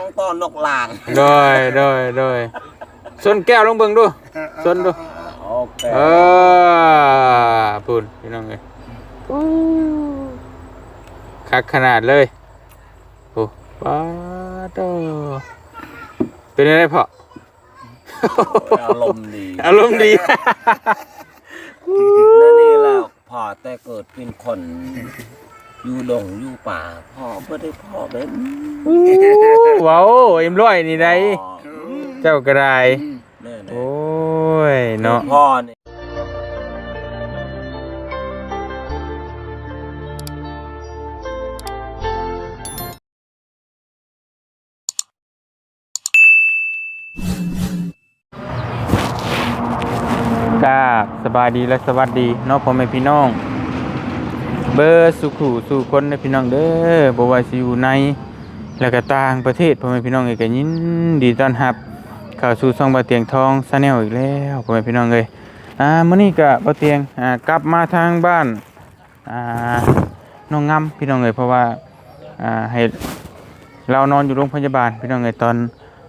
งต้อนนกลาง โดยโดยโดยสนแก้วลงเบิ่งดูสนดู โอเคเออพูดพี่น้องเอ้ยคักขนาดเลย โอ้ป้าดโตเป็นยังไงพ่ออารมณ์ดี อารมณ์ดี นั่นนี่แล้วพ่อแต่เกิดเป็นคน อยู่ดงอยู่ป่าพ่อไม่ได้พ่อแบบว้าวเอ็มร้อยนี่ได้พ่อเจ้ากระไดแน่ๆโอ้ยเนาะพ่อเนี่ยกราบสบายดีและสวัสดีเนาะพ่อแม่พี่น้อง เบอร์สุขูสู่คนในพี่น้องเด้อบ่ว่าสิอยู่ในและก็ต่างประเทศพ่อแม่พี่น้องเอ้ก็ยินดีต้อนรับเข้าสู่ช่องบ่เตียงทองชาแนลอีกแล้วพ่อแม่พี่น้องเอ้ยอ่ามื้อนี้ก็บ่เตียงอ่ากลับมาทางบ้านอ่าน้องงํพี่น้องเอ้ยเพราะว่าอ่าให้เรานอนอยู่โรงพยาบาลพี่น้องเอ้ยตอน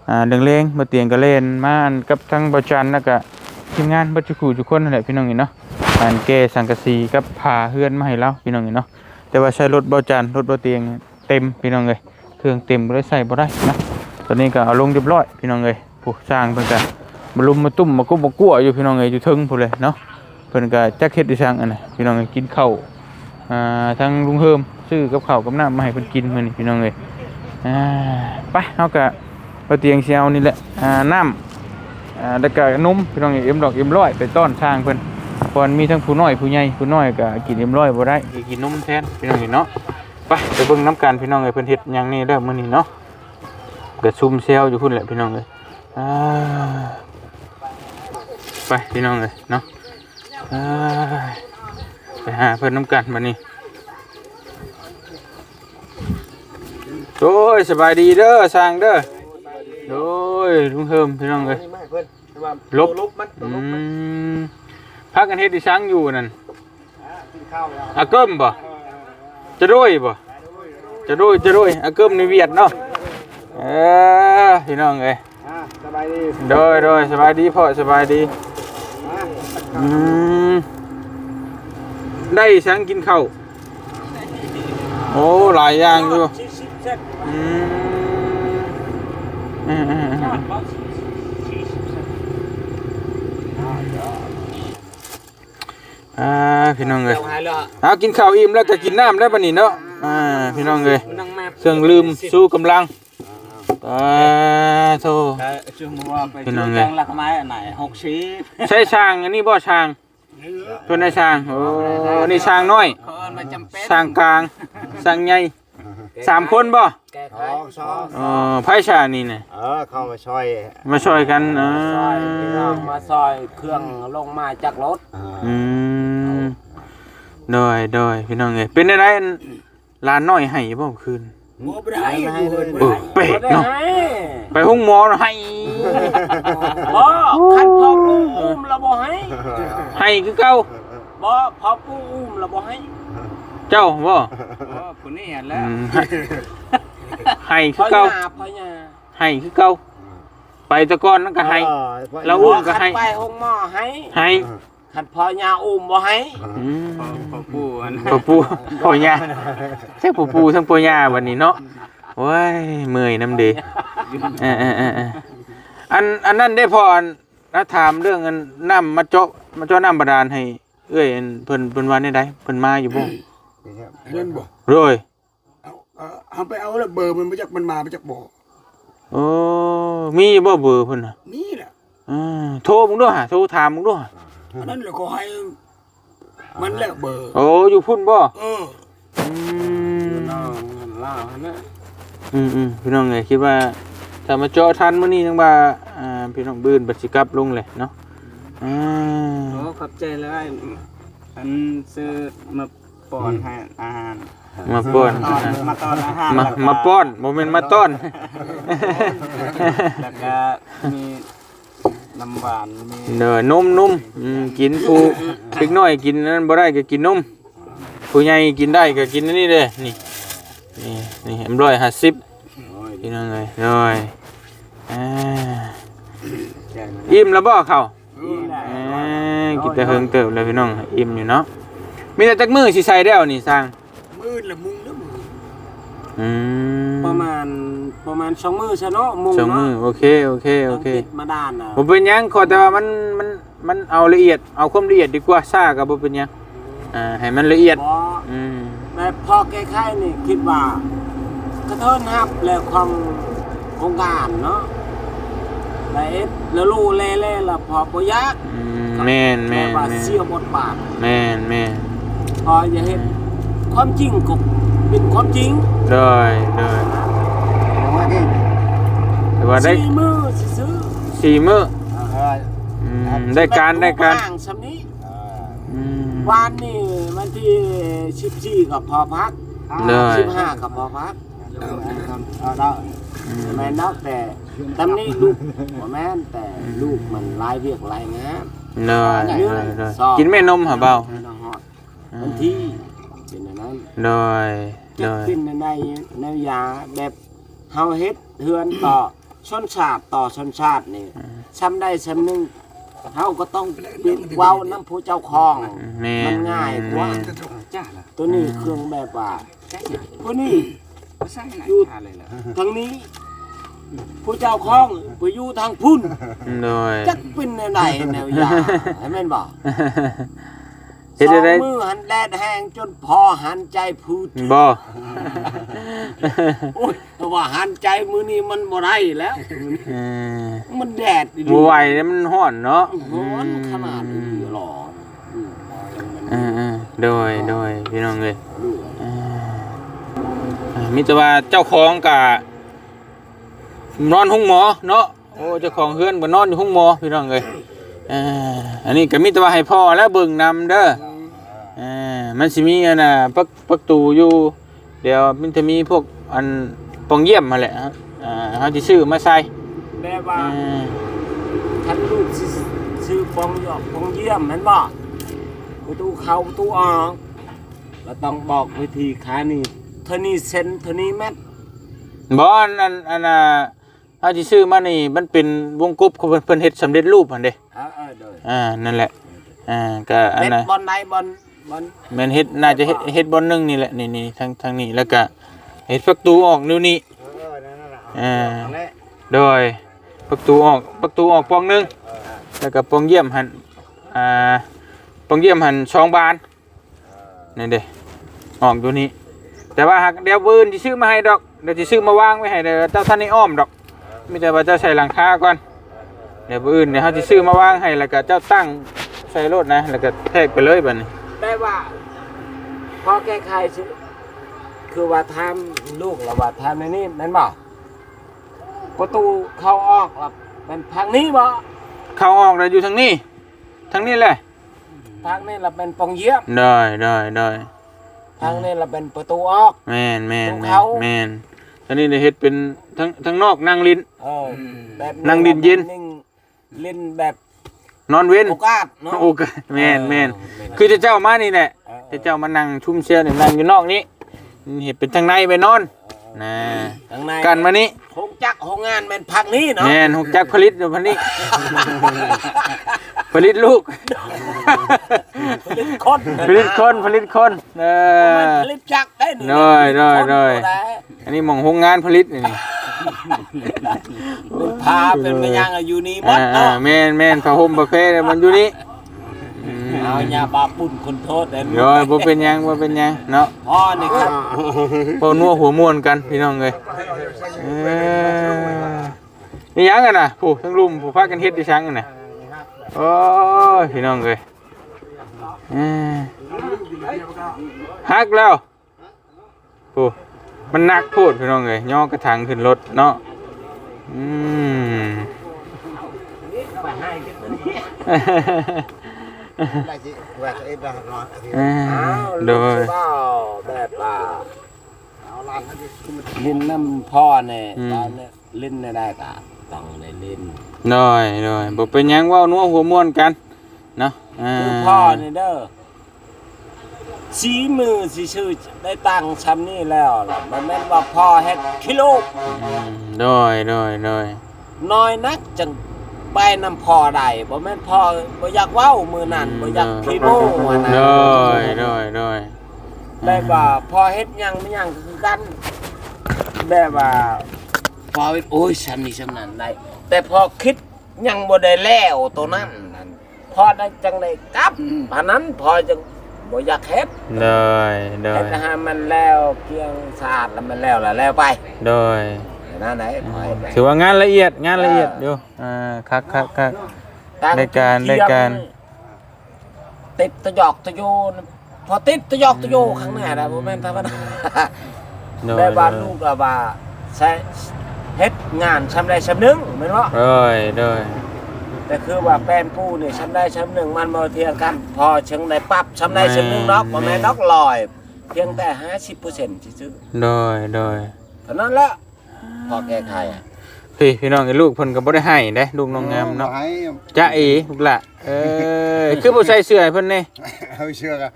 อ่าเรื่องเลงบ่เตียงก็เล่นมานกับทางบ่จันแล้วก็ ทีมงานบ่จุกูทุกคนนั่นแหละพี่น้องเอ้ยเนาะอันแกสังกะสีกับผ่าเฮือนมาให้เราพี่น้องเนาะแต่ว่าใช้รถเบาจานรถเบาเตียงเต็มพี่น้องเลยเครื่องเต็มบ่ได้ใส่บ่ได้นะตอนนี้ก็เอาลงเรียบร้อยพี่น้องเลยผู้สร้างเพิ่นก็มาลุมมาตุ้มมากุบมากั้วอยู่พี่น้องเลยอยู่ทึงพุ่นเลยเนาะเพิ่นก็จักเฮ็ดได้สร้างอันน่ะพี่น้องเลยกินข้าวอ่าทางลุงเฮิมซื้อกับข้าวกับน้ำมาให้เพิ่นกินมื้อนี้พี่น้องเลยอ่าไปเฮาก็เบาเตียงสิเอานี่แหละอ่าน้ำ อ่าแล้วก็นมพี่น้องเอ้ยเอ็มดอกเอ็มร้อยไปต้อนทางเพิ่นเพราะมันมีทั้งผู้น้อยผู้ใหญ่ผู้น้อยก็กินเอ็มร้อยบ่ได้ก็กินนมแทนพี่น้องเห็นเนาะไปไปเบิ่งน้ำกันพี่น้องเอ้ยเพิ่นเฮ็ดหยังนี่เด้อมื้อนี้เนาะก็ซุ่มเซลอยู่พุ่นแหละพี่น้องเอ้ยอ่าไปพี่น้องเอ้ยเนาะอ่าไปหาเพิ่นน้ำกันบัดนี้โอ้ยสบายดีเด้อสร้างเด้อ โอ้ยลุงเฮิมพี่น้องเอ้ยลบอืมพักกันเฮ็ดดิช้างอยู่นั่นอาเกิมบ่จะโด้วยบ่จะโด้วยจะโด้วยอาเกิมในเวียดเนาะเออพี่น้องเอ้ยสบายดีโดยโดยสบายดีพ่อสบายดีอืมได้ช้างกินข้าวโอ้หลายอย่างอยู่อืมอืมอืมอืม อ่าพี่น้องเอ้ยเอากินข้าวอิ่มแล้วก็กินน้ำได้ปะนี่เนาะอ่าพี่น้องเลยเครื่องลืมสู้กำลังอ่าโธ่ชื่อว่าไปเป็นยังไงแกงลักไม้อันไหนหกชีพใช่ช้างอันนี้บ่ช้างตัวในช้างโอ้นี่ช้างน้อยเขาเอามาจำเป็นช้างกลางช้างใหญ่ สามคนบ่แก้สไของสองอ๋อไพ่ชานี่น่ะเออเข้ามาช่วยมาช่วยกันอ่าซอยพี่น้องมาซอยเครื่องลงมาจากรถอืมโดยโดยพี่น้องเลยเป็นอะไรอันร้านน้อยให้บ่คืนไม่ได้ให้เออเป็ดเนาะ ไปห้องหมอให้ บ่คันพอปูอุ้มเราบ่ให้ให้คือเก่าบ่พอปูอุ้มเราบ่ให้ เจ้าบ่บ่คนนี้เห็นอืแล้วมให้ให้พคืออเก่าหน้าพอหน้าให้คือเก่าไปแตะกอนนั่นก็ให้ เราบ่อุ้มก็ให้คันไปห้องหมอให้ให้คันพอหน้าอุ้มบ่ให้อืมพ่อปู่พ่อปู่พ่อย่าใช่พ่อปู่ทั้งพ่อย่าวันนี้เนาะโอ้ยเมื่อยน้ำดีเออเออเออเอออันอันนั้นได้พออันนะถามเรื่องอันน้ำมาเจาะมาเจาะน้ำบาดาลให้ เอ้ยอันเพิ่นเพิ่นว่าได้ไดเพิ่นมาอยู่บ่ เล่นบ่โรยเอาเอาเอาไปเอาแล้วเบอร์มันมาจากมันมามาจากบ่อโอ้มีอยู่บ่เบอร์เพิ่นน่ะนี่แหละอ่าโทรมึงด้วยหาโทรถามมึงด้วยอันนั้นแหละเขาให้มันแหละเบอร์ โอ้อยู่พุ่นบ่เอออืมน้องล่านะอืมอืมพี่น้องไงคิดว่าถ้ามาเจาะทันมื้อนี้จังว่าอ่าพี่น้องบื้นบัดสิกลับลงเลยเนาะอ่า โอ้ขอบใจเลยอันซื้อมา ป้อนให้อาหารมาป้อนตอนมาตอนอาหารมาแล้วก็มาป้อนบ่แม่นมาต้อน แล้วก็มีน้ำหวานมีเด้อนมนมอืมกินผู้เด็กน้อยกินนั้นบ่ได้ก็กินนมผู้ใหญ่กินได้ก็กินอันนี้เด้นี่นี่นี่150โอ้ยพี่น้องเลยโดยอ่าอิ่มแล้วบ่เขานี่แหละเอ้ยกินแต่เฮิงเติบเลยพี่น้องอิ่มอยู่เนาะ มีแต่จักมือสิใส่ได้วนี่สร้างมืดละมุงแล้วมืออืมประมาณประมาณสองมือใช่เนาะมุงสองมือเนาะโอเคโอเคโอเคต้องติดมาด้านน่ะผมเป็นหยังขอแต่ว่ามันมันมันเอาละเอียดเอาความละเอียดดีกว่าซ่ากับบ่เป็นหยังอ่าให้มันละเอียด บ่อืมแต่พอแก้ไขนี่คิดว่า กระเทินฮับแล้วของโครงการเนาะแต่เอ็ดแล้วรู้เล่ๆละพอบ่ยากอืมแม่นแม่นต่ว่าแม่นเสียบทบาทแม่นแม่น พออย่าเห็นความจริงก็เป็นความจริงได้ได้แต่ว่าได้สี่มือซื้อสี่มื้อเอออืมได้การได้การห่างสำนี้เอออืมวานนี่วันที่สิบสี่กับพอพักได้สิบห้ากับพอพักเอาได้อืมแม่นเนาะแต่ตำนี้ลูกบ่แม่นแต่ลูกมันหลายเวียกหลายงานได้ได้ได้กินแม่นมหาเบาน้องฮอด บางทีเป็นอันนั้นได้จะได้ขึ้นในในยาแบบเฮาเฮ็ดเฮือนต่อชนชาติต่อชนชาตินี่ซ้ำได้ซ้ำหนึงเฮาก็ต้องเป็นเว้าน้ำผู้เจ้าของแม่มันง่ายกว่า แม่ตัวนี้เครื่องแบบว่าผู้นี้อยู่ทางนี้ผู้เจ้าของไปอยู่ทางพุ่นได้จักเป็นแนวใดแนวยาให้แม่นบ่ เฮ็ดสอได้งได้มือหันแดดแห้งจนพอหันใจพูดบ่ โอ้ยแต่ว่าหันใจมือนี้มันบ่ได้แล้ว เออมันแดดอีหลีบ่ไหวแล้วมันร้อนเนาะร้อนขนาดนี้หรออืมจังมันเออเออโดยโดยพี่น้องเอ้ยรู้เออเออมีแต่ว่าเจ้าของกะนอนห้องหมอเนาะโอ้เจ้าของเฮือนบ่นอนอยู่ห้องหมอพี่น้องเอ้ยเอออันนี้ก็มีแต่ว่าให้พ่อแล้วเบิ่งนำเด้อเออมันสิมีอันน่ะประประตูอยู่เดี๋ยวมันจะมีพวกอันปองเยี่ยมมาแหละครับอ่าเขาจะซื้อมาใส่แบบว่าอ่าท่านลูกสิซื้อปองหยอกปองเยี่ยมแม่นบ่ประตูเข้าประตูออกเราต้องบอกวิธีขานี่เท่านี้เซนเท่านี้แมตรบออันอันอันน่ะเขาจะซื้อมานี่มันเป็นวงกบเขาเพิ่นเพิ่นเฮ็ดสำเร็จรูปหั่นเด้เออเออเด้ออ่านั่นแหละอ่าก็อันเม็ดน่ะบอลใดบอล บอลแม่นเฮ็ดน่าจะเฮ็ดเฮ็ดบอนหนึงนี่แหละนี่นี่ทางทางนี้แล้วก็เฮ็ดประตูออกนิ้วนี้เออนั่นน่ะอ่าเอาละโดยประตูออกประตูออกปองหนึงแล้วก็ปองเยี่ยมหันอ่าปองเยี่ยมหันช่องบานนี่เด้ออกตัวนี้แต่ว่าหากเดี๋ยวปืนที่ซื้อมาให้ดอกเดี๋ยวที่ซื้อมาวางไว้ให้เดี๋ยวเจ้าท่านนี่อ้อมดอกไมแต่ว่าเจ้าใส่หลังคาก่อนเดี๋ยวปืนเดี๋ยวเขาที่ซื้อมาวางให้แล้วก็เจ้าตั้งใส่รถนะแล้วก็แทกไปเลยบัดนี้ ได้ว่าพอแก้ไขสิคือว่าทำลูกเราว่าทำในนี้แม่นบ่ประตูเข้าออกว่าเป็นทางนี้บ่เข้าออกเลยอยู่ทางนี้ทางนี้แหละทางนี้เราเป็นปองเยี่ยมได้ได้ได้ทางนี้เราเป็นประตูออกแม่นแม่นตรงแม่เขานแม่นตอนนี้ได้เฮ็ดเป็นทั้งทั้งนอกนั่งลิ้นเออแบบนั่งดินเย็นงเล่นแบบ นอนเว้นโอกาสเนาะโอ้กแม่นแม่นเออคือจะเจ้ามานี่แหละเออจะเจ้ามานั่งชุ่มเชียวนี่นั่งอยู่นอกนี้เห็นเป็นทางในไปนอนนะทางในกันมานี้โคง จักรโรงงานเป็นพักนี้เนาะแม่นหกจักผลิตอยู่พันนี้ ผลิตลูก ผลิตคนผลิตคนผลิตคนเอมันอผลิตจักรได้นี่ได้ได้ได้คนบ่อันนี้หมองโรงงานผลิตนี่นี่เป็นพาเป็นแม่ยังอะอยู่นี่หมอ่าดอ่าเนาะ แม่นแม่นผ้าห่มผ้าเพเนี่ยมันอยู่นี่อืม เอาญาบาปุ่นคนโทษได้เดี๋ยวบ่เป็นหยังบ่เป็นหยังเนาะพ่อนี่ครับพอนัวหัวม่วนกันพี่น้องเลยเอ้ยนี่หยังกันน่ะผู้ทั้งลุมผู้พากันเฮ็ดดิชังกันน่ะโอ้ยพี่น้องเลยเอ้ยฮักแล้วผู้มันหนักโพูดพี่น้องเลยย่อกระถางขึ้นรถเนาะอืม โดลูกยสิบ่าวแบบว่าเอาลานอาทิตย์ขึ้นมาลิ้นน้ำพ่อเนี่ยตอนนี้ลิ้นได้ได้ก็ต้องในลิ้นโดยโดยบ่เป็นหยังเว่านัวหัวม่วนกันเนาะาคือพ่อนี่เด้อสีมือสิชื่อได้ตังค์ช้ำนี่แล้วล่ะมันแม่นว่าพ่อเฮ็ดกิโลอืมโดยโดยโดยน้อยนักจัง ไปนำพ่อได้บ่แม่นพ่อบ่อยากเว้ามือนั่นบ่อยากขี้โม้ว่านะโดยโดยโดยแบบว่าพ่อเฮ็ดหยังไม่หยังก็คือกันแบบว่าพ่อเฮ็ดโอ้ยฉันนี่ฉันนั้นได้แต่พอคิดยังบ่ได้แล้วตัวนั้นนั่นพอได้จังได้กลับอันนั้นพอจังบ่อยากเฮ็ดโดยโดเฮ็ยดนะฮะมันแล้วเพียงสะอาดแล้วมันแล้วแล้วแล้วไปโดย นั่นไหนพอเฮ็ดได้ถือว่างานละเอียดงานละเอียดอยู่อ่าคักคักคักได้การได้การ ติดตะหยอกตะโยนพอติดตะหยอกตะโยข้างหน้าน่ะบ่แม่นธรรมดาโดยได้ว่าลูกอะว่าใช้เฮ็ดงานชำได้ชำหนึงแม่นบ่โดยโดยแต่คือว่าแป้นปูนี่ชำได้ชำหนึงมันบ่เทียงกัน พอเชิงได้ปั๊บชำได้ชำหนึงดอกบ่แม่นดอกลอย เพียงแต่50%ซื่อโดยโดยๆเท่านั้นแหละ พอแก้ไขอะพี่พี่น้องไอ้ลูกเพิ่นก็บ่ได้ให้เด้ลูกน้องงามเนาะให้จ้าเอลูกละเออคือบ่ใส่เสื้อให้เพิ่นนี่เฮ้ยเชื่อกัน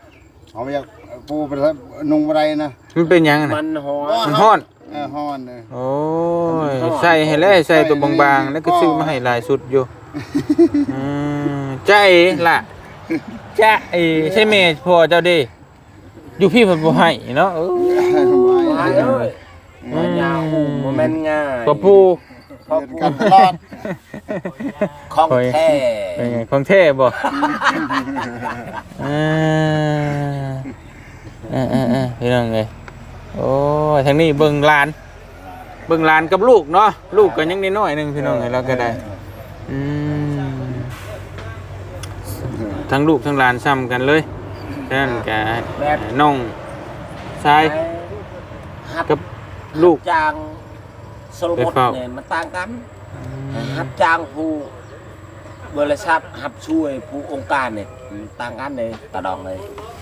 เอาไปจากปูไปแล้วนุ่งอะไรนะมันเป็นหยังมัน่ะนฮ้อนมันฮ้อนเออฮ้อนเลยโอ้ยใส่ให้แล้วใส่ตัวบางๆแล้วก็ซื้อมาให้หลายสุดอยู่อืมจ้าเอล่ะจ้าเอใช่แม่พ่อเจ้าเด้อยู่พี่เพิ่นบ่ให้เนาะเออ หายเอ้ยมันยาวหูบ่แม่นง่ายพ่อปู่พอกันตลอดของแท้เป็นไงของแท้บ่เออเออเออเออพี่น้องเอ้ยโอ้ยทางนี้เบิ่งหลาน เบิ่งหลานกับลูกเนาะลูกก็ยังน้อยๆหนึงพี่น้องเอ้ยเราก็ได้อืมทั้งลูกทั้งหลานซ้ำกันเลยฉะนั้นก็น้องชายหับกับ ลูกจางสโลไปมดเฝ้า เนี่ยมันต่างกันหับจางผู้บริษัทหับช่วยผู้องค์การเนี่ยมันต่างกันเลยตาดองเลย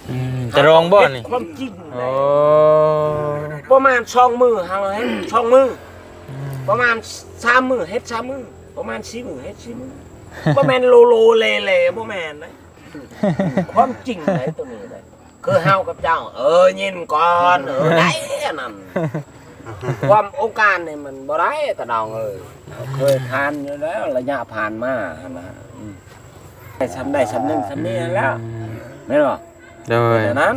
อืมจะรองบ่นี่ความจริงโอ้ประมาณช่องมือเฮาเฮ็ดช่องมืออประมาณสามมือเฮ็ดสามมือประมาณสี่มือเฮ็ดสี่มือบ่แม่นโลโลเลเลบ่แม่นนะความจริงเลยตัวนี้เลยคือเฮากับเจ้า เออยินก่อนเออได้อันนั่น ความองค์การเนี่ยมันบ่ได้ตะดองเอ้ยเคยทานอยู่แล้วระยะผ่านมาหั่นนะอืมได้ชั้นได้ชั้นหนึ่งชั้นนี้แล้วไม่หรอโดยแต่นั้น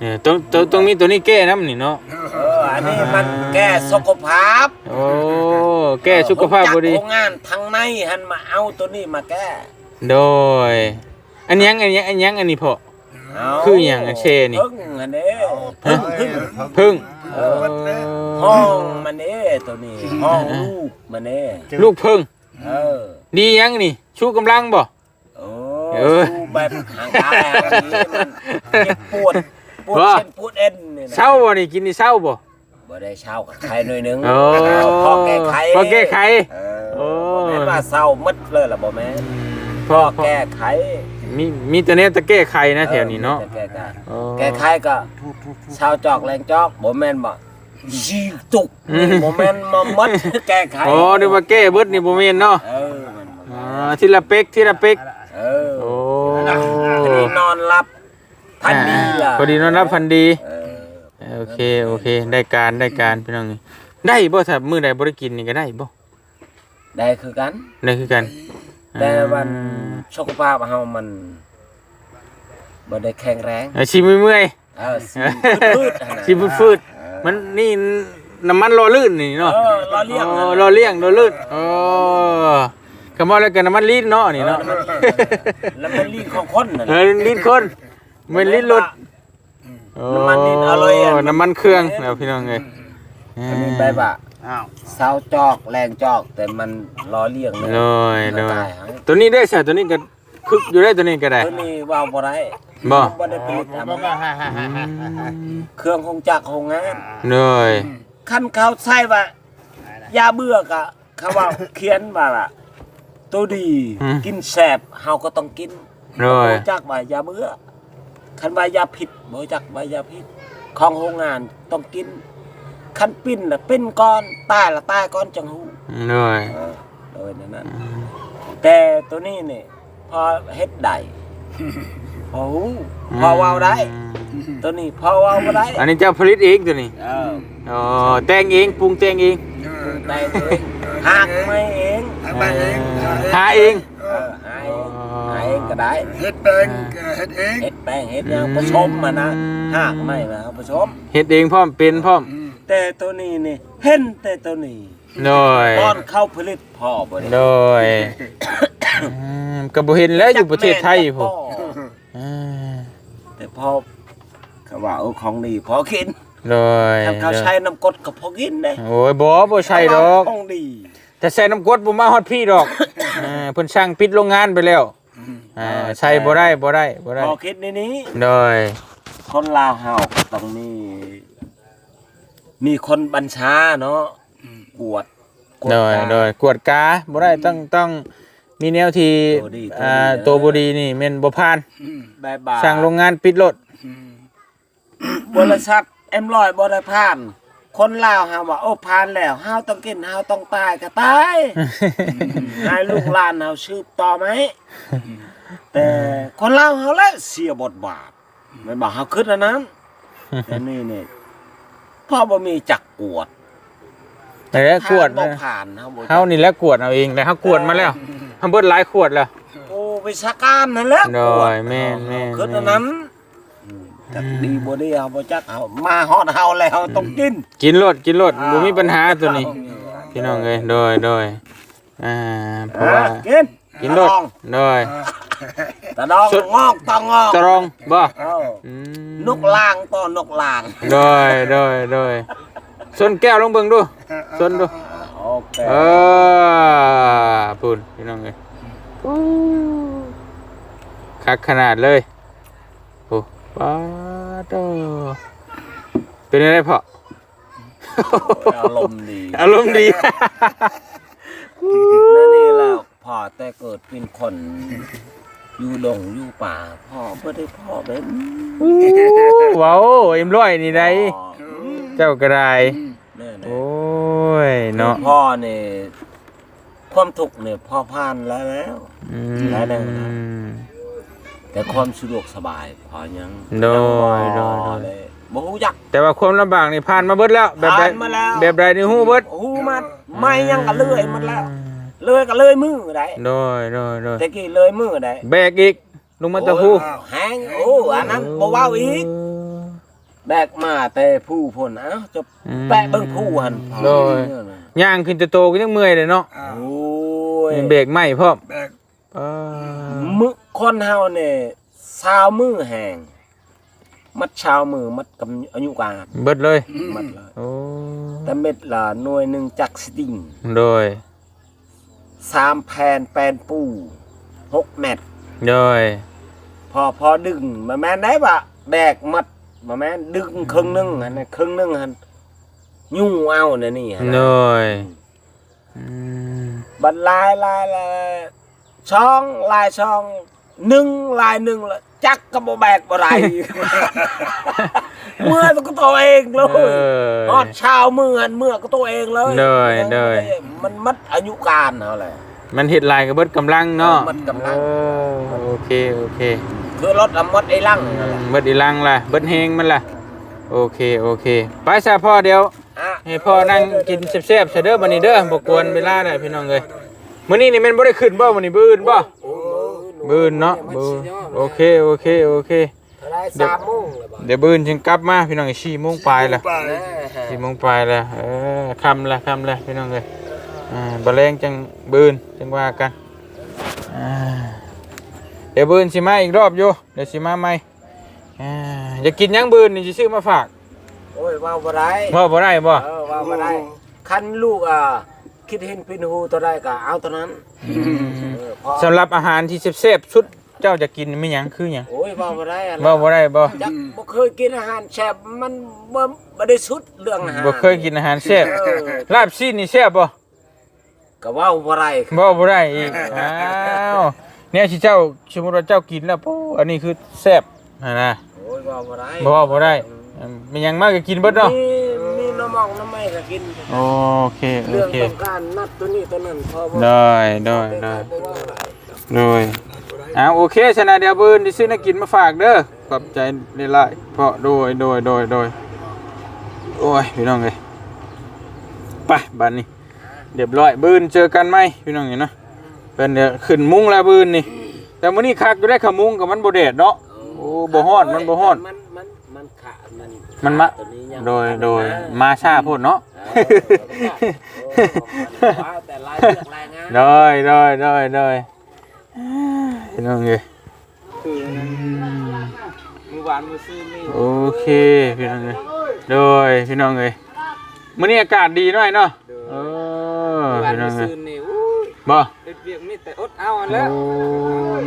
เนี่ยตรงตรงตรงนี้ตัวนี้แก้น้ำนี่เนาะเอออันนี้มันแก้สุขภาพโอ้แก้สุขภาพบ่ดีผมจัโรงงานทางในหันมาเอาตัวนี้มาแก้ โดย อันยังอันยังอันยังอันนี้พอเอา คืออย่างอันเช่นี่พึ่งอันนี้พึ่งพึ่งพึ่งเออห้องมันนี่ตัวนี้ห้องลูกมันนี่ลูกพึ่งเออดียังนี่ ชูกำลังบ่โอ้เออสู้แบบห่างกายแบบนี้มันเจ็บปวดปวดว่าเส้นปวดเอ็นนี่นะเศร้าบ่นี่กินนี่เศร้าบ่บ่ได้เช่ากับใครหน่อยหนึงโอ้พอแก้ไขพอแก้ไขเอโอ้อบ่แม่นว่าเศร้าหมดเลยล่ะบ่แม่นพอพอแก้ไข มีมีแต่เนี้ยตะแก้ไขนะแถวนี้เนาะแก้ไขโอ้แก้ไขก็ชาวจอกแรงจอกบ่แม่นบ่ยีตุกอืม บ่แม่นมาหมดแก้ไขโอ้นึกว่าแก้เบิดนี่บ่แม่นเนาะเออมันบ่อ๋อทีละเป๊กทีละเป๊กเออโอ้ทีนี้นอนหลับพันดีล่ะพอดีนอนรับพันดี เออโอเคโอเค ได้การได้การพี่น้องนี่ได้บ่ถ้ามื้อใดบ่ได้กินนี่ก็ได้บ่ได้คือกัน ได้คือกัน แต่วันสุขภาพเฮามันบ่ได้แข็งแรงอ่าชิมเมื่อยเออสิพืดๆหั่นน่ะๆชิมฟืดๆมันนี่น้ำมันรอลื่นนี่เนาะเออรอเลี้ยงอ๋อรอเลี้ยงรอลื่นโอ้คำว่าแล้วกันน้ำมันลีดเนาะนี่เนาะแล้วมันลีนของคนน่ะเออลีดคนมันลีดรถโอ้น้ำมันลีดอร่อยอะ น้ำมันเครื่องแล้วพี่น้องเอ้ยอันนี้แบบว่า อ้าวเสาจอกแรงจอกแต่มันล้อเลี้ยงโดยโดยตายหายตัวนี้ได้ใช่ตัวนี้ก็คึกอยู่ได้ตัวนี้ก็ได้ตัวนี้ว่าวบ่ได้บ่บ่ได้ผลิตทบ้าบ้าฮ่าฮ่าฮ่าฮ่าำเครื่องคงจักรคงงานโดยคันเขาใช่ว่ายาเบื่อกะเขาว่าเขียนว่าล่ะตัวดีกินแสบเฮาก็ต้องกินโดยบ่จักว่ายาเบื่อคันว่ายาพิษบ่จักว่ายาพิษของโรงงานต้องกิน คันปิ้นน่ะปิ้นก่อนตายละตายก่อนจังฮู้โดยเออโดยนั้นแต่ตัวนี้นี่พอเฮ็ดได้ พอฮู้พอเว้าได้ ตัวนี้พอเอาบ่ได้อันนี้เจ้าผลิตเองตัวนี้เอออ๋อแต่งเองปรุงแต่งเองเออแต่เองหักไม่เองหาบ้านเองหาเองเออหาเองหาเองก็ได้เฮ็ดแปลงเฮ็ดเองเฮ็ดแป้งเฮ็ดหยังผสมมานะหักไม่มาเอาผสมเฮ็ดเองพร้อมเป็นพร้อม แต่ตัวนี้นี่เห็นแต่ตัวนี้โดยตอนเข้าผลิตพ่อบ่ได้โดยอืมก็บ่เห็นแล้วอยู่ประเทศไทยพุ่นพ่ออ่าแต่พอเขาว่าเออของดีพอกินโดยถ้าเขาใช้น้ำกรดก็พอกินได้โอ้ยบ่บ่ใช่ดอก ของดีแต่ใส่น้ำกรดบ่มาฮอดพี่ดอกอ่าเพิ่นสั่งปิดโรงงานไปแล้วอ่าใส่บ่ได้บ่ได้บ่ได้พอคิดในนี้ โดย คนลาวเฮาก็ต้องมี มีคนบัญชาเนาะกวดกวโดยตา โดยกวดกาบ่ได้ต้องต้องมีแนวที่ตัวดีอ่าตัตัววดีบ่ดีนี่แม่นบ่ผ่านแบบบาสั่งโรงงานปิดรถบริษัทเอ็มร้อยบ่ได้ผ่านคนลาวเฮาว่าโอ้ผ่านแล้วเฮาต้องกินเฮาต้องตายก็ตายให้ลูกหลานเฮาชืบต่อไหมแต่คนลาวเฮาแหละเสียบทบาทไม่บอกเฮาคิดอันนั้นแต่นี่นี่ พ่อบ่มีจักกวดแต่แล้วกวดผ่านนะบ่ผ่านเฮาบ่เฮานี่แหละกวดเอาเองแต่เฮากวดมาแล้วเฮาเบิดหลายขวดแล้ว โอ้วิชาการนั่นแหละโดยกวดแม่นแม่นคิดอันนั้นจักดีบ่ดีเฮาบ่จักเฮามาฮอดเฮาแล้วเฮาต้องกินกินรถกินรถบ่มีปัญหาตัวนี้ พี่น้องเอ้ยโดยโดยอ่าเพราะว่ากิน กินรถโดยตะดองสุดงอกตองงอกตรองบ่เอ้าอืมนกลางต่อนกลางโดยโดยโดยส่วนแก้วลองเบิ่งดูส่วนดูโอเคเออปุ่นพี่น้องเอ้ยปู๊คักขนาดเลยโอ้ป้าดโตเป็นอะไรพ่ออารมณ์ดีอารมณ์ดีนั่นนี่แหล้ว พ่อแต่เกิดเป็นคน อยู่ดงอยู่ป่า พ่อไม่ได้พ่อเป็นว้าวเอ็มร้อยนี่ได้พ่อเจ้ากระไดแน่ๆโอ้ยเนาะพ่อเนี่ยความทุกข์เนี่ยพ่อผ่านแล้วแล้ว อืได้ได้ได้มแต่ความสะดวกสบายพอยังโดยยังโดบ่ยเลยบ่ฮู้จัก แต่ว่าความลำบากนี่ผ่านมาเบิดแล้ว แบบใดผ่านมาแล้ว แบบใดนี่ฮู้เบิดฮู้มาไม่ยังก็เลื่อยมันแล้ว เลื่อยก็เลื่อยมือได้โดยโดยโดยแต่กี้เลื่อยมือได้แบกอีกลงมาตะพูโอ้ยแห้งโอ้อันนั้นบ่เว้าอีกแบกมาแต่ผู้พ่นเอ้าจะแปะเบิ่งผู้หันโดยย่างขึ้นจะโตก็ยังเมื่อยเลยเนาะอ่าโอ้ยเบรกไหม้พร้อมแบกอ่ามึคนเฮาเนี่ยชาวมือแห้งมัดชาวมือมัดกำอายุการเบิดเลยมัดเลยโอ้แต่เม็ดละหน่วยหนึงจักสติงโดย สามแผ่นแปนปูหกเม็ดโดยพอพอดึงมาแม่นได้ปะแบกมัดมาแม่นดึงครึ่งหนึงหันน่ะครึ่งหนึงหันยุ่งเอาเนี่ยนี่หันโดน่ะยอืมบัดลายลายลายช่องลายช่องหนึ่งลายหนึ่งละจักกระบแบกบ่ไร เมื่อก็ตัวเองเลเอยอฮอดเช้าเมื่อเมื่อก็ตัวเองเลยเด้อเด้อมันมัดอายุการเท่าไหร่มันเฮ็ดลายกับเบิดกำลังเนาะเบิดกำลังเออโอเคโอเค คือรถอมัดไอ้ลังอืนั่นแหมละเบิดอีหลังล่ะเบิดเฮงมันล่ะโอเคโอเค ไปซะพ่อเดี๋ยวอะให้พ่อนั่งกินแซ่บๆซะเด้อบัดนี้เด้อบ่กวนเวลาได้พี่น้องเอ้ยมื้อนี้นี่แม่นบ่ได้ขึ้นบ่มื้อนี้บื้ออื่นบ่โอ้บื้ออื่นเนาะบื้อโอเคโอเคโอเคเท่า ไหรสามโมงเลยบ่เดี๋ยวบื้ออื่นจึงกลับมาพี่น้อง4โมงปลายละไปแน่4โมงปลายละเออค่ำละค่ำละพี่น้องเอ้ยอ่าบ่แรงจังบื้ออื่นจังว่ากันอ่าเดี๋ยวบื้ออื่นสิมาอีกรอบอยู่เดี๋ยวสิมาใหม่อ่าอยากกินหยังบื้ออื่นนี่สิซื้อมาฝากโอ้ยว่าบ่ได้ว่าบ่ได้บ่เออว่าบ่ได้คันลูกอะคิดเห็นเป็นหูตัวใดก็เอาตัวนั้นเออพอสำหรับอาหารที่แซ่บๆสุด เจ้าจะกินไม่หยังคือหยังโอ้ยว่าบ่ได้อะบ่บ่ได้บ่จักบ่เคยกินอาหารแซ่บมันบ่บ่ได้สุดเรื่องอาหารบ่เคยกินอาหารแซ่บเออลาบซีนนี่แซ่บบ่ก็เว้าบ่ได้บ่บ่ได้อีกอ้าวเนี่ยสิเจ้าสมมุติว่าเจ้ากินแล้วปุ๊อันนี้คือแซ่บหั่นนะโอ้ยว่าบ่ได้บ่ว่าบ่ได้มันหยังมากก็กินเบิดเนาะมีมีน้ำมองน้ำไม้ก็กิน โอเคโอเรื่องเคต้องการนัดตัวนี้ตัวนั้นพอบ่ได้ได้ได้บ่ว่าอะไรโดย อ่าโอเคชนะเดี๋ยวบืนที่ซื้อนักกินมาฝากเด้อขอบใจได้หลายเพราะโดยโดยโดยโดยโอ้ยพี่น้องเอ้ยไปบัดนี้เรียบร้อยบืนเจอกันไหมพี่น้องเห็นเนาะเป็นเดี๋ยวขึ้นมุ้งแล้วบืนนี่ แต่มื้อนี้คักอยู่ได้ขมุ้งกับมันบ่แดดเนาะโอ้บ่ฮ้อนมันบ่ฮ้อนมันมันมันขาดมันมันมาตัวนี้ยังโดยโดยมาช้าโพดเนาะเออว้าวแต่ลายเลือกลายงานโดยโดยโดยโดย พี่น้องเอ้ยคือนั้นมือหวานมือซื้อนี่โอเคพี่น้องเอ้ยโดยพี่น้องเอ้ยมื้อนี้อากาศดีหน่อยเนาะเออมือหวานพี่น้มือองเอ้ยซื้อนี่อู้บ่เด็ดเวียกนี่แต่อดเอาอันแล้วโอ้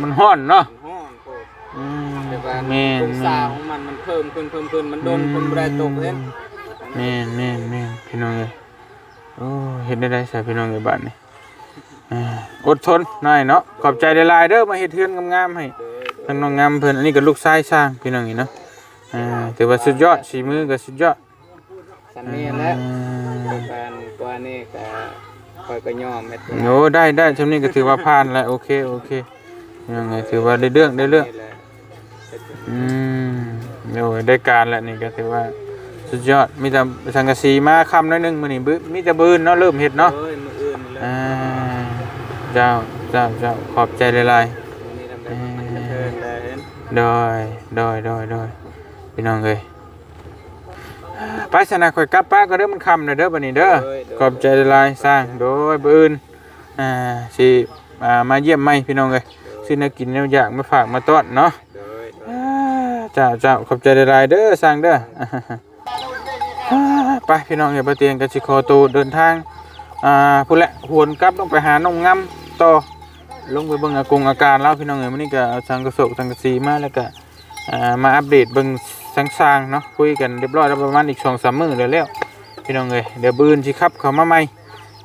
มันฮ้อนเนาะห้อนโคตรอืมแต่ว่าแม่นองศาของมันมันเพิ่มขึ้นเพิ่มขึ้นมันโดนคนบ่ได้ตกเห็นแม่นแม่นแม่นพี่น้องเอ้ยโอ้เฮ็ดได้ได้ใส่พี่น้องเอ้ยบัดนี้ อ่าอดทนหน่อยเนาะขอบใจหลายๆเด้อมาเฮ็ดเทือนงามๆให้ทั้งน้องงามเพิ่นอันนี้ก็ลูกชายสร้างพี่น้องนี่เนาะอ่าถือว่าสุดยอดสีมือก็สุดยอดสันนี่แหล้วอ่าการกว่านี่ก็คอยก็ยอมเม็ดโอ้ได้ได้ช่วนี้ก็ถือว่าผ่านแล้วโอเคโอเคยังไงถือว่าได้เรื่องได้เรื่องนี่แหละอืมโอ้ยได้การแล้วนี่ก็ถือว่าสุดยอดมีแต่สังกะสีมาคำหน้อยหนึงมื้อนี้บึมีแต่บืนเนาะเริ่มเฮ็ดเนาะเอ้ยมืออื่นนี่แหละอ่า เจ้าเจ้าเจ้าขอบใจหลายๆนี่ทำได้มันกระเทินได้เห็นโดยโดยโดยโดยพี่น้องเอ้ยไปสนะข่อยกลับป้าก็เด้อมันคำเด้อเด้อบัดนี้เด้อขอบใจหลายๆสร้างโดยบื้อื่นอ่าสิอ่ามาเยี่ยมใหม่พี่น้องเอ้ยซื้อแนวกินแนวอยากมาฝากมาต้อนเนาะโดยโดยอ่าเจ้าเจ้าขอบใจหลายๆเด้อสร้างเด้ออ่าไปพี่น้องเอ้ยบ่เตียงก็สิขอตัวเดินทางอ่าพุ่นแหละหวนกลับต้องไปหาน้องงํ ต่อลงไปเบิ่งอากงอาการแล้วพี่น้องเอ๋ยวันนี้ก็เอาสังกระโสกสังกะสีมาแล้วก็มาอัปเดตเบิ่งสังสางเนาะคุยกันเรียบร้อยแล้วประมาณอีกสองสามมื้อแล้วแล้วพี่น้องเอ๋ยเดี๋ยวบืนสิครับเขามาใหม่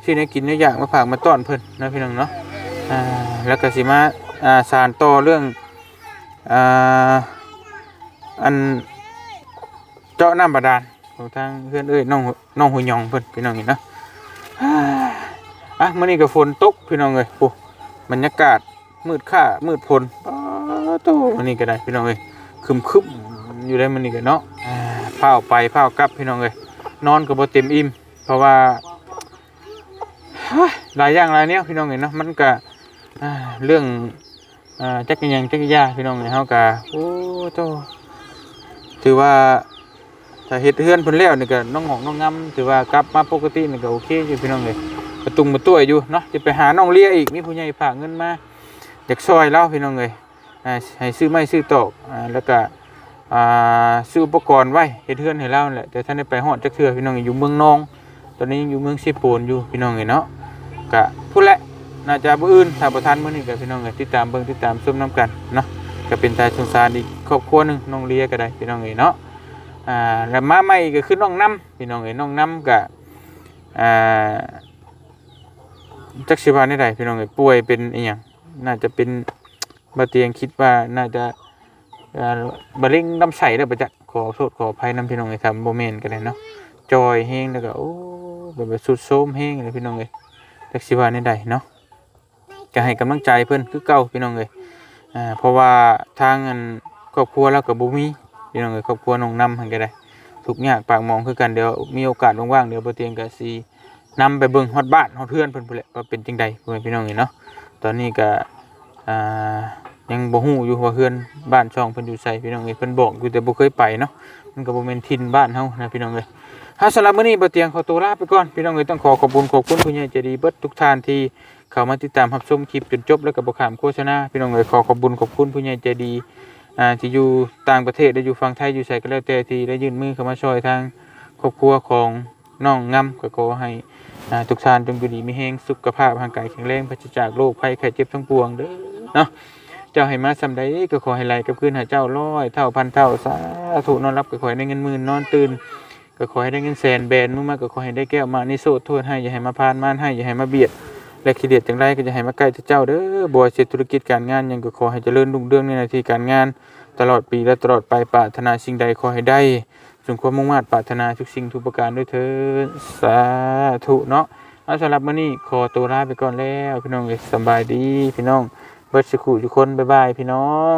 ที่ได้กินได้อย่ากมาฝากมาต้อนเพิ่นนะพี่น้องเนาะแล้วก็สิมาอ่าสานต่อเรื่องอันเจาะน้ำบาดาลของทางเพื่อนเอ้ยน้องน้องหุยยองเพิ่นพี่น้องเห็นเนาะ อะมื้อนี้ก็ฝนตกพี่น้องเอ้ยปุ๊บรรยากาศมืดค่ามืดพลป๊าโตมันนี่ก็ได้พี่น้องเอ้ยคึมคึมอยู่ได้มันนี่ก็เนาะอ่าเผาไปเผากลับพี่น้องเอ้ยนอนก็บ่เต็มอิ่มเพราะว่าหลายอย่างหลายแนวพี่น้องเอ้ยเนาะมันก็เรื่องอจักรยานจักรยาพี่น้องเอ้ยเฮาก็โอ้โตถือว่าถ้าเฮ็ดเฮือนเพิ่นแล้วนี่ก็น้องหองน้องงำถือว่ากลับมาปกตินี่ก็โอเคอยู่พี่น้องเอ้ย ประตุงมาตัวอยู่เนาะจะไปหาน้องเลียอีกมีผู้ใหญ่ฝากเงินมาอยากซอยเล่าพี่น้องเลยอ่าให้ซื้อไม้ซื้อตอกแล้วก็ซื้ออุปกรณ์ไว้เฮ็ดเฮือนให้เล่าแหละแต่ท่านได้ไปฮอดจักเทื่อพี่น้องอยู่เมืองนอง ตอนนี้ยังอยู่เมืองสิโปนอยู่พี่น้องเลยเนาะกะพูดแหละน่าจะบ่อื่นถ้าบ่ทันมื้อนี้ก็พี่น้องเลยติดตามเบิ่งติดตามชมนํกันเนาะก็เป็นตาสงสารอีกครอบครัวหนึงน้องเลียก็ได้พี่น้องเลยเนาะอ่าแล้วมาใหม่ก็คือน้องน้ำพี่น้องเลยน้องน้ำก็อ่า จักสิว่าได้ใดพี่น้องเอ้ยป่วยเป็นอีหยังน่าจะเป็นบาเตียงคิดว่าน่าจะอ่ามะเร็งลำไส้ได้อประจักขอโทษขออภัยนํพี่น้องเอ้ยทำบ่แม่นกันเลยเนาะจอยแฮงแล้วก็โอ้แบบสุดโทมแฮงเลยพี่น้องเอ้ยจักสิว่าได้ใดเนาะก็ให้กำลังใจเพิ่นคือเก่าพี่น้องเอ้ยอ่าเพราะว่าทางอันครอบครัวเราก็บ่มีพี่น้องเอ้ยครอบครัวน้องนำหั่นก็ได้ทุกข์ยากปากมองคือกันเดี๋ยวมีโอกาสว่างๆเดี๋ยวบ่เตียงก็สิ นำไปเบิ่งฮอดบ้านฮอดเพื่อนเพิ่นพุ่นแหละว่าเป็นจังใดพ่อแม่พี่น้องนี่เนาะตอนนี้ก็อ่ายังบ่ฮู้อยู่ว่าเพื่อนบ้านช่องเพิ่นอยู่ไสพี่น้องเอ้ยเพิ่นบอกอยู่แต่บ่เคยไปเนาะมันก็บ่แม่นถิ่นบ้านเฮานะพี่น้องเอ้ยเฮาสำหรับมื้อนี้บ่เตียงขอตัวลาไปก่อนพี่น้องเอ้ยต้องขอขอบคุณขอบคุณผู้ใหญ่ใจดีเบิดทุกท่านที่เข้ามาติดตามรับชมคลิปจนจบแล้วก็บ่ข้ามโฆษณาพี่น้องเอ้ยขอขอบคุณขอบคุณผู้ใหญ่ใจดีอ่าที่อยู่ต่างประเทศได้อยู่ฝั่งไทยอยู่ไสก็แล้วแต่ที่ได้ยื่นมือเข้ามาช่วยทางครอบครัวของน้องงำก็ขอให้ อ่าทุกท่านจงอยู่ดีมีแห้งสุขภาพร่างกายแข็งแรงปราศจากโรคภัยไข้เจ็บทั้งปวงเด้อเนาะเจ้าให้มาสำใดก็ขอให้ไหลกับคืนหาเจ้าร้อยเท่าพันเท่าสาธุนอนรับก็ขอให้ได้เงินหมื่นนอนตื่นก็ขอให้ได้เงินแสนแบนมือมาก็ขอให้ได้แก้วมานิโสดโทษให้อย่าให้มาพานมานให้อย่าให้มาเบียดและขี้เดียดจังไรก็จะให้มาใกล้เจ้าเด้อบัวเสธุรกิจการงานยังก็ขอให้เจริญรุ่งเรืองในหน้าที่การงาน ตลอดปีและตลอดไปปรารถนาสิ่งใดขอให้ได้ จงความมุ่งมั่นปรารถนาทุกสิ่งทุกประการด้วยเถิดสาธุเนาะเอาสำหรับมื้อนี้ขอตัวลาไปก่อนแล้วพี่น้องสบายดีพี่น้องบิดสุขุทุกคนบ๊ายบายพี่น้อง